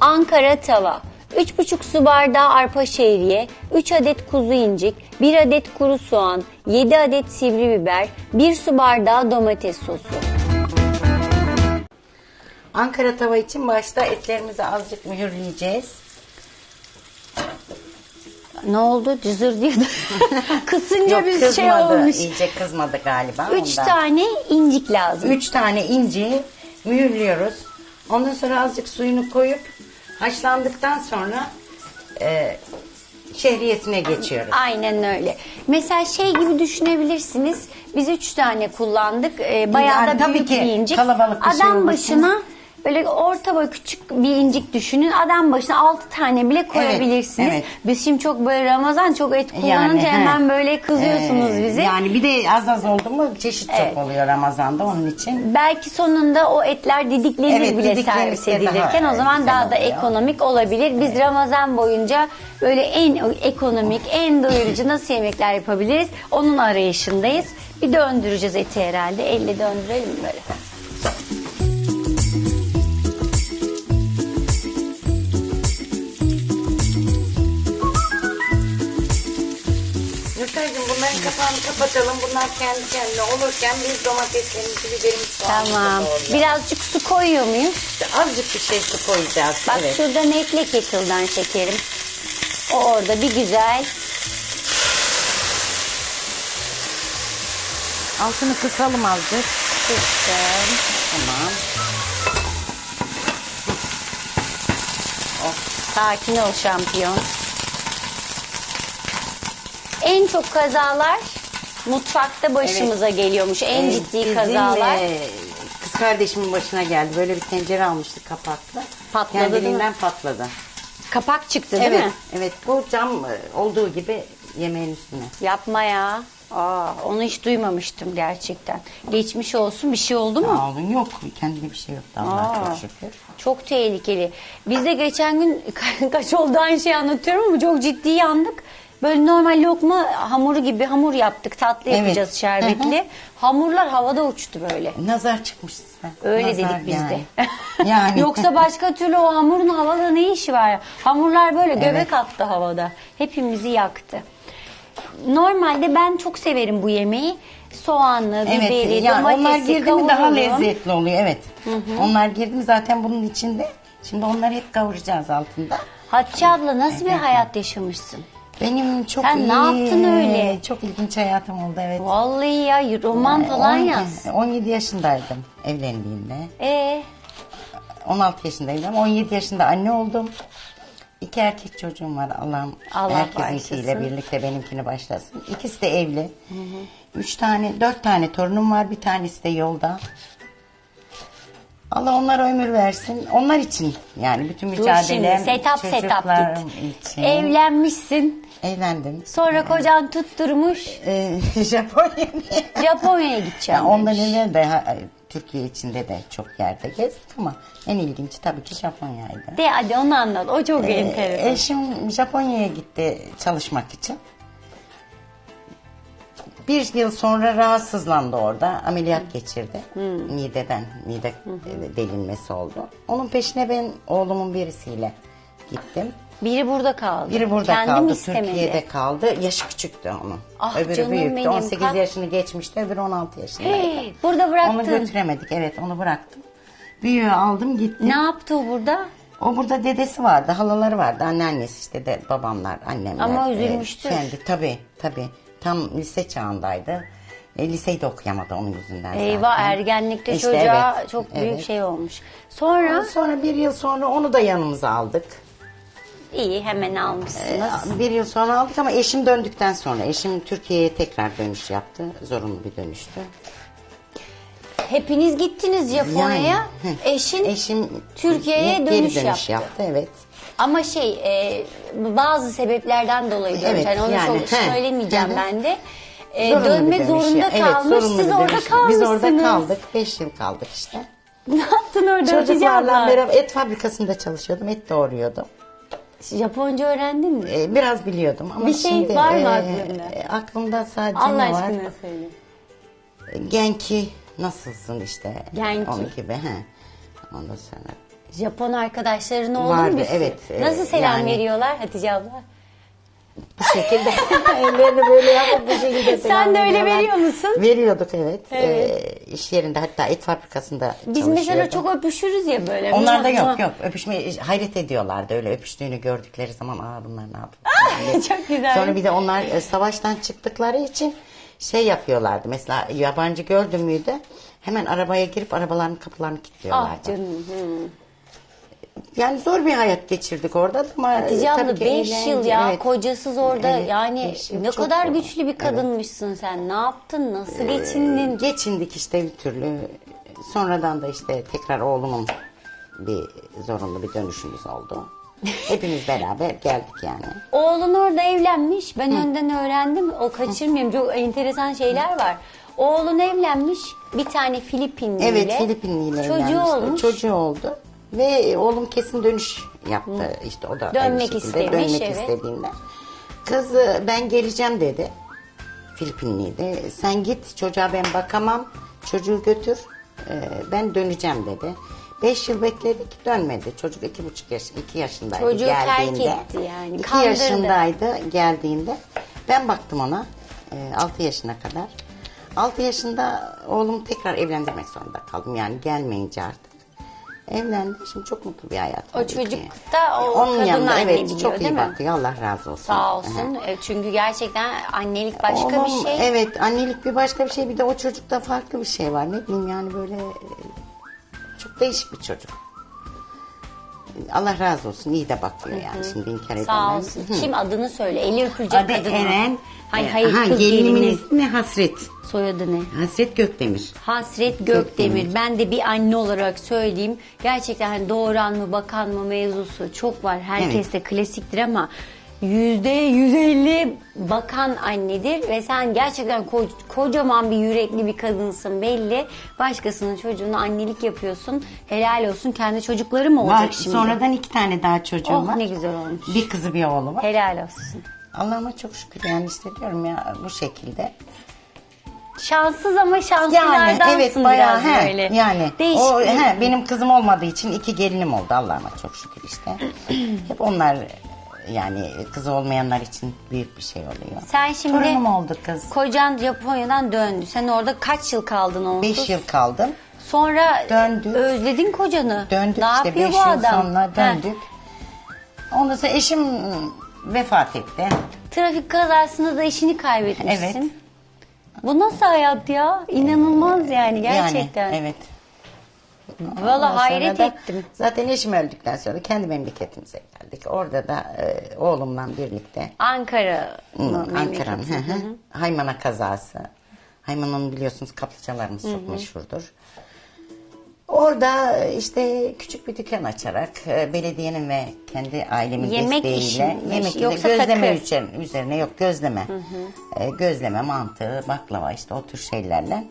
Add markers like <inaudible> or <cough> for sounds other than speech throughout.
Ankara tava, 3,5 su bardağı arpa şehriye, 3 adet kuzu incik, 1 adet kuru soğan, 7 adet sivri biber, 1 su bardağı domates sosu. Ankara tava için başta etlerimizi azıcık mühürleyeceğiz. Ne oldu? Cızır diyordu. <laughs> Kısınca Yok bir kızmadı, şey olmuş. iyice kızmadı galiba. 3 ondan. tane incik lazım. Üç tane inci mühürlüyoruz. Ondan sonra azıcık suyunu koyup haşlandıktan sonra e, şehriyesine geçiyoruz. Aynen öyle. Mesela şey gibi düşünebilirsiniz. Biz üç tane kullandık. Ee, bayağı Yani da tabii büyük ki bir incik. kalabalık bir şey Adam olmasın. başına böyle orta boy küçük bir incik düşünün. Adam başına altı tane bile koyabilirsiniz. evet. Biz şimdi çok böyle Ramazan çok et kullanınca he. hemen böyle kızıyorsunuz Ee, bize. Yani bir de az az oldu mu çeşit Evet. çok oluyor Ramazan'da onun için. Belki sonunda o etler didiklenir Evet, bile didiklenirse servis daha edilirken o zaman güzel daha da oluyor. ekonomik olabilir. Biz Ramazan boyunca böyle en ekonomik, en doyurucu nasıl yemekler yapabiliriz? Onun arayışındayız. Bir döndüreceğiz eti herhalde. Elle döndürelim böyle. Kapağını kapatalım. Bunlar kendi kendine olurken biz domateslerimizi, biberimizi, soğanımızı Tamam. doğrayalım. Birazcık su koyuyor muyuz? Azıcık bir şey su koyacağız. Bak evet. şurada netle kettle'dan şekerim. O orada bir güzel. Altını kısalım azıcık. Kıstım. Tamam. Sakin ol şampiyon. En çok kazalar mutfakta başımıza geliyormuş. En Ee, ciddi bizim, kazalar. e, kız kardeşimin başına geldi. Böyle bir tencere almıştık kapaklı. Patladı değil mi? Kendiliğinden patladı. Kapak çıktı değil evet, mi? evet. Bu cam e, olduğu gibi yemeğin üstüne. Yapma ya. Aa, onu hiç duymamıştım gerçekten. Geçmiş olsun bir şey oldu mu? Sağ olun yok. Kendine bir şey Allah'a Aa. çok şükür. Çok tehlikeli. Biz de geçen gün <laughs> kaç oldu aynı şeyi anlatıyorum ama çok ciddi yandık. Böyle normal lokma hamuru gibi hamur yaptık. Tatlı Evet. yapacağız şerbetli. Hamurlar havada uçtu böyle. Nazar çıkmış. Öyle Nazar dedik biz de. Yani. <laughs> yani. Yoksa başka türlü o hamurun havada ne işi var? Hamurlar böyle göbek attı havada. Hepimizi yaktı. Normalde ben çok severim bu yemeği. Soğanlı, Evet, biberi, yani onlar domatesi girdi mi daha kavururum. lezzetli oluyor. Evet. Onlar girdi mi zaten bunun içinde. Şimdi onları hep kavuracağız altında. Hatice abla nasıl bir hayat yaşamışsın? Benim çok Sen ne iyi, yaptın öyle? Çok ilginç hayatım oldu evet. Vallahi ya roman falan On- yaz. 17 yaşındaydım evlendiğimde. Ee, 16 yaşındaydım. 17 yaşında anne oldum. İki erkek çocuğum var. Allah'ım Allah herkesinkiyle birlikte benimkini başlasın. İkisi de evli. Üç tane, dört tane torunum var. Bir tanesi de yolda. Allah onlara ömür versin. Onlar için yani bütün dur mücadelem şimdi setap setap çocuklarım git. için. Evlenmişsin. Evlendim. Sonra kocan tutturmuş. Ee, <laughs> Japonya'ya. Japonya'ya gideceğim. Ya ondan demiş. evvel de ha, Türkiye içinde de çok yerde gezdik ama en ilginci tabii ki Japonya'ydı. De hadi onu anlat. O çok Ee, enteresan. eşim Japonya'ya gitti çalışmak için. Bir yıl sonra rahatsızlandı orada. Ameliyat geçirdi. Mideden, mide e, delinmesi oldu. Onun peşine ben oğlumun birisiyle gittim. Biri burada kaldı. Biri burada Kendim kaldı, istemedi. Türkiye'de kaldı. Yaşı küçüktü onun. Ah öbürü canım büyüktü. benim, 18 kalk. yaşını geçmişti, öbürü 16 yaşındaydı. Hey, burada bıraktın. Onu götüremedik, evet onu bıraktım. Büyüğü aldım gittim. Ne yaptı o burada? O burada dedesi vardı, halaları vardı, anneannesi işte de babamlar, annemler. Ama e, üzülmüştür. kendi tabii tabii. Tam lise çağındaydı. E, liseyi de okuyamadı onun yüzünden Eyvah zaten. ergenlikte İşte çocuğa evet, çok büyük evet. şey olmuş. Sonra Sonra bir yıl sonra onu da yanımıza aldık. İyi hemen almışsınız. E, Bir yıl sonra aldık ama eşim döndükten sonra. Eşim Türkiye'ye tekrar dönüş yaptı. Zorunlu bir dönüştü. Hepiniz gittiniz Japonya'ya. Yani. Eşin Eşim Türkiye'ye dönüş, dönüş yaptı. yaptı. Evet. Ama şey e, bazı sebeplerden dolayı. Evet, yani onu yani, çok he. söylemeyeceğim hı. ben de. E, Zorunlu dönmek zorunda ya. Evet, kalmış. zorunlu Siz orada dönüş. kalmışsınız. Biz orada kaldık. Beş yıl kaldık işte. <laughs> ne yaptın orada Çocuklarla beraber et fabrikasında çalışıyordum. Et doğruyordum. Japonca öğrendin mi? Ee, biraz biliyordum ama Bir şey şimdi var mı e, aklında? e, aklımda sadece Allah ne var? aşkına söyle. Genki nasılsın işte. Genki. Onun gibi. He. Ondan sonra Japon arkadaşların oldu Vardı, mu bir sürü? evet, e, Nasıl selam yani- veriyorlar Hatice abla? Bu şekilde <laughs> ellerini böyle yapıp bu şekilde selam Sen de öyle veriyorlar. veriyor musun? Veriyorduk evet. Evet. Ee, iş yerinde hatta et fabrikasında Biz mesela çalışıyordum. çok öpüşürüz ya böyle. Onlar da yok yok öpüşme hayret ediyorlardı öyle öpüştüğünü gördükleri zaman aa bunlar ne yapıyor? Çok güzel. Sonra bir de onlar e, savaştan çıktıkları için şey yapıyorlardı mesela yabancı gördüm müydü hemen arabaya girip arabaların kapılarını kilitliyorlardı. Ah canım. hı. Yani zor bir hayat geçirdik orada ama Hatice abla ki 5 yıl ya evet. kocasız orada Evet, yani ne kadar zor. güçlü bir kadınmışsın sen. Ne yaptın? Nasıl geçindin? Geçindik işte bir türlü. Sonradan da işte tekrar oğlumun bir zorunlu bir dönüşümüz oldu. <laughs> Hepimiz beraber geldik yani. Oğlun orada evlenmiş. Ben önden öğrendim. O kaçırmayayım. Çok enteresan şeyler var. Oğlun evlenmiş. Bir tane Filipinli Evet Filipinliyle Çocuğu evlenmişti. olmuş. Çocuğu oldu. Ve oğlum kesin dönüş yaptı. İşte o da Dönmek aynı şekilde istemiş, dönmek evet. istediğinde. Kız e, ben geleceğim dedi. Filipinliydi. Sen git çocuğa ben bakamam. Çocuğu götür. e, ben döneceğim dedi. Beş yıl bekledik dönmedi. Çocuk iki buçuk yaş, iki yaşındaydı Çocuğu terk geldiğinde. etti yani, İki kandırdı. yaşındaydı geldiğinde. Ben baktım ona e, altı yaşına kadar. Altı yaşında oğlumu tekrar evlendirmek zorunda kaldım. Yani gelmeyince artık. Evlendi. Şimdi çok mutlu bir hayat. O çocuk da o Onun kadın yanında anne evet biliyor, çok değil iyi mi? bakıyor. Allah razı olsun. Sağ Aha. olsun. E, Çünkü gerçekten annelik başka Oğlum, bir şey. Evet annelik bir başka bir şey. Bir de o çocukta farklı bir şey var. Ne bileyim yani böyle e, çok değişik bir çocuk. Allah razı olsun. iyi de bakıyor yani. Şimdi inkar edemem. Sağ olsun. Şimdi adını söyle. Eli öpülecek Adı kadın. Eren. Hayır hayır aha, kız gelinimin gelini. ismi Hasret. Soyadı ne? Hasret Gökdemir. Hasret Gökdemir. Gökdemir. Ben de bir anne olarak söyleyeyim. Gerçekten hani doğuran mı bakan mı mevzusu çok var. Herkes de klasiktir ama yüzde yüz elli bakan annedir ve sen gerçekten ko- kocaman bir yürekli bir kadınsın belli. Başkasının çocuğuna annelik yapıyorsun. Helal olsun. Kendi çocukları mı olacak Var, şimdi? sonradan iki tane daha çocuğum Oh, var. ne güzel olmuş. Bir kızı bir oğlu var. Helal olsun. Allah'ıma çok şükür yani işte diyorum ya bu şekilde. Şanssız ama Yani şanslılardansın evet bayağı biraz he, böyle. yani Değişik. o bir- he, benim kızım olmadığı için iki gelinim oldu Allah'ıma çok şükür işte. <clears throat> Hep onlar yani kızı olmayanlar için büyük bir şey oluyor. Sen şimdi Torunum oldu kız. kocan Japonya'dan döndü. Sen orada kaç yıl kaldın onsuz? Beş yıl kaldım. Sonra Döndük. özledin kocanı. Döndük ne işte yapıyor beş bu yıl adam? sonra döndük. Ondan sonra eşim vefat etti. Trafik kazasında da işini kaybetmişsin. Evet. Bu nasıl hayat ya? İnanılmaz yani gerçekten. Yani evet. Ondan Valla sonra hayret da ettim. Zaten eşim öldükten sonra kendi memleketimize geldik. Orada da e, oğlumla birlikte Ankara Hı, mı Ankara'nın memleketi? hı hı. Haymana kazası. Haymana'nın biliyorsunuz kaplıcalarımız çok meşhurdur. Orada işte küçük bir dükkan açarak e, belediyenin ve kendi ailemin Yemek desteğiyle işi mi? yemek Yoksa gözleme takı? üzerine, üzerine yok gözleme. E, gözleme, mantı, baklava işte o tür şeylerle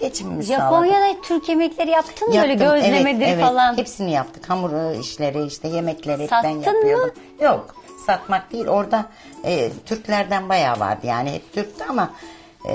geçimimizi sağladık. Japonya'da Türk yemekleri yaptın mı böyle Yaptım, gözlemedir evet, evet. falan? Hepsini yaptık. Hamur işleri işte yemekleri hep Sattın ben mı? yapıyordum. Yok satmak değil. Orada e, Türklerden bayağı vardı. Yani hep Türktü ama e,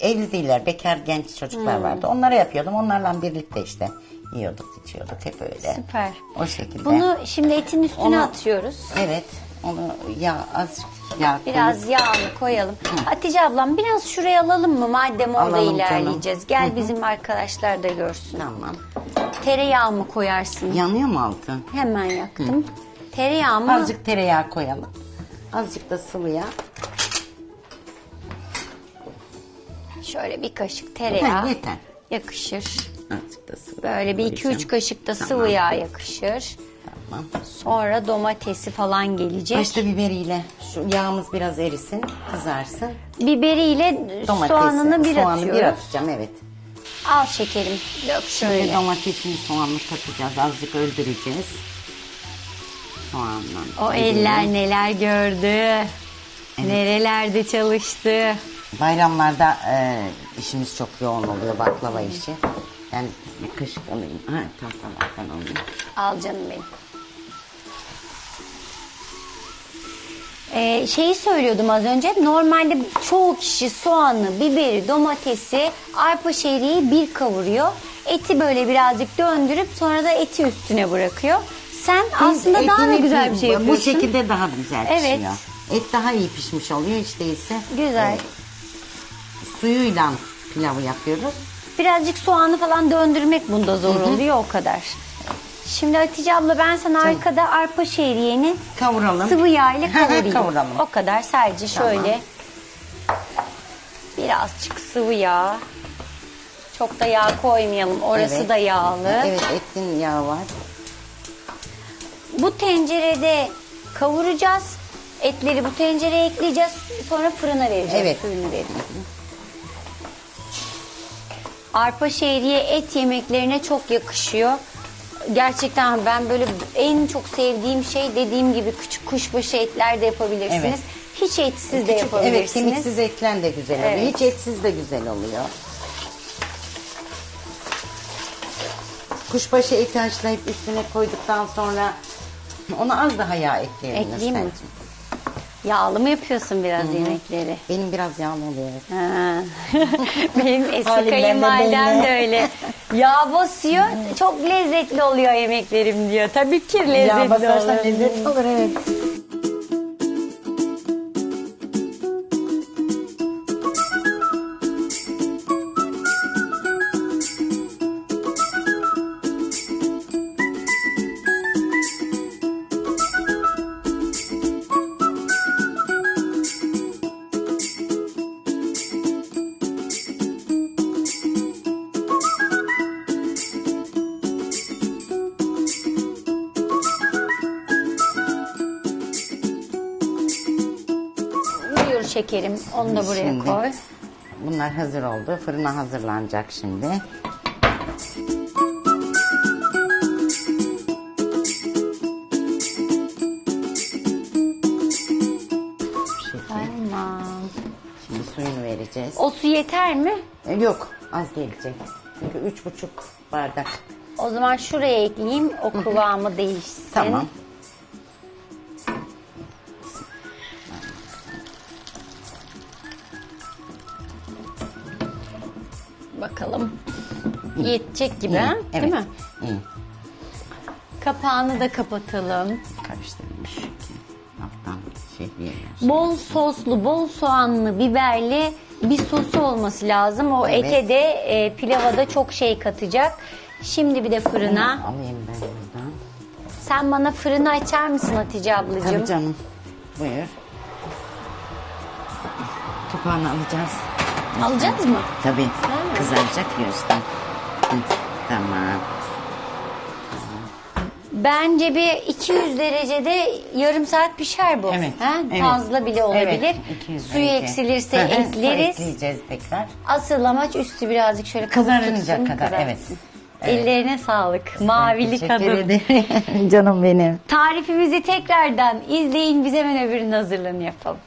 evli değiller. Bekar genç çocuklar Hmm. vardı. Onlara yapıyordum. Onlarla birlikte işte yiyorduk içiyorduk hep öyle. Süper. O şekilde. Bunu şimdi etin üstüne Onu- atıyoruz. Evet. Onu yağ az yağ Biraz koyup- yağını koyalım. Hatice ablam biraz şuraya alalım mı madem orada Alalım ilerleyeceğiz. canım. Gel bizim arkadaşlar da görsün. Tamam. Tereyağı mı koyarsın? Yanıyor mu altı? Hemen yaktım. Tereyağı mı? Azıcık tereyağı koyalım. Azıcık da sıvı yağ. Şöyle bir kaşık tereyağı. Ha, yeter. Yakışır. Azıcık da sıvı Böyle bir iki üç kaşık da Tamam. sıvı yağ yakışır. Tamam. Sonra domatesi falan gelecek. Başta biberiyle şu yağımız biraz erisin, kızarsın. Biberiyle Domatesi, soğanını bir soğanı atıyoruz. bir atacağım evet. Al şekerim. Dök Şimdi şöyle. domatesini soğanını katacağız. Azıcık öldüreceğiz. Soğanla. O eller neler gördü. Nerelerde çalıştı. Bayramlarda e, işimiz çok yoğun oluyor baklava işi. Ben bir kaşık alayım. Ha, tahtalardan alayım. Al canım benim. Ee, şeyi söylüyordum az önce. Normalde çoğu kişi soğanı, biberi, domatesi, arpa şehriyi bir kavuruyor. Eti böyle birazcık döndürüp sonra da eti üstüne bırakıyor. Sen aslında daha da Etini güzel bir şey bu- yapıyorsun. Bu şekilde daha güzel Evet. pişiyor. Et daha iyi pişmiş oluyor hiç değilse. Güzel. Suyuyla pilavı yapıyoruz. Birazcık soğanı falan döndürmek bunda zor oluyor o kadar. Şimdi Hatice abla ben sana arkada arpa şehriyeni Kavuralım. sıvı yağ ile <laughs> kavurayım. Kavuralım. O kadar sadece Tamam. şöyle birazcık sıvı yağ. Çok da yağ koymayalım. Orası Evet. da yağlı. Evet etin yağı var. Bu tencerede kavuracağız. Etleri bu tencereye ekleyeceğiz. Sonra fırına vereceğiz. Evet. Suyunu vereceğiz. Arpa şehriye et yemeklerine çok yakışıyor. Gerçekten ben böyle en çok sevdiğim şey dediğim gibi küçük kuşbaşı etler de yapabilirsiniz. Evet. Hiç etsiz de Küçük- yapabilirsiniz. Evet kemiksiz etlen de güzel oluyor. Evet. Hiç etsiz de güzel oluyor. Kuşbaşı eti haşlayıp üstüne koyduktan sonra ona az daha yağ ekleyelim. Ekleyeyim mi? Nursel'cim. Yağlı mı yapıyorsun biraz yemekleri? Benim biraz yağlı oluyor. Ha. <laughs> Benim eski Halimden de kayınvalidem belli. de öyle. Yağ basıyor, çok lezzetli oluyor yemeklerim diyor. Tabii ki lezzetli Yağ basarsan olur. lezzetli olur evet. Buyur şekerim, onu da buraya Şimdi. koy. Bunlar hazır oldu. Fırına hazırlanacak şimdi. Tamam. Şimdi suyunu vereceğiz. O su yeter mi? E, Yok az gelecek. Çünkü üç buçuk bardak. O zaman şuraya ekleyeyim, o kıvamı değişsin. Tamam. Yetecek gibi, ha? Evet. değil mi? İyi. Kapağını da kapatalım. Karıştırmış. Alttan şehriye. Bol soslu, bol soğanlı, biberli bir sosu olması lazım. O Evet. ete de e, pilava da çok şey katacak. Şimdi bir de fırına. Alayım ben buradan. Sen bana fırını açar mısın Hatice ablacığım? Tabii canım. Buyur. Kapağını alacağız. Alacağız mı? Tabii. Kızaracak ya üstten. Tamam. Bence bir 200 derecede yarım saat pişer bu. Evet. Ha? evet. Fazla bile olabilir. Evet, 200 Suyu eksilirse Hı hı, su ekleriz. ekleyeceğiz tekrar. Asıl amaç üstü birazcık şöyle Kızarınca tutsun, kadar. Evet. Ellerine sağlık. Mavili Teşekkür kadın. ederim. <laughs> Canım benim. Tarifimizi tekrardan izleyin. Biz hemen öbürünün hazırlığını yapalım.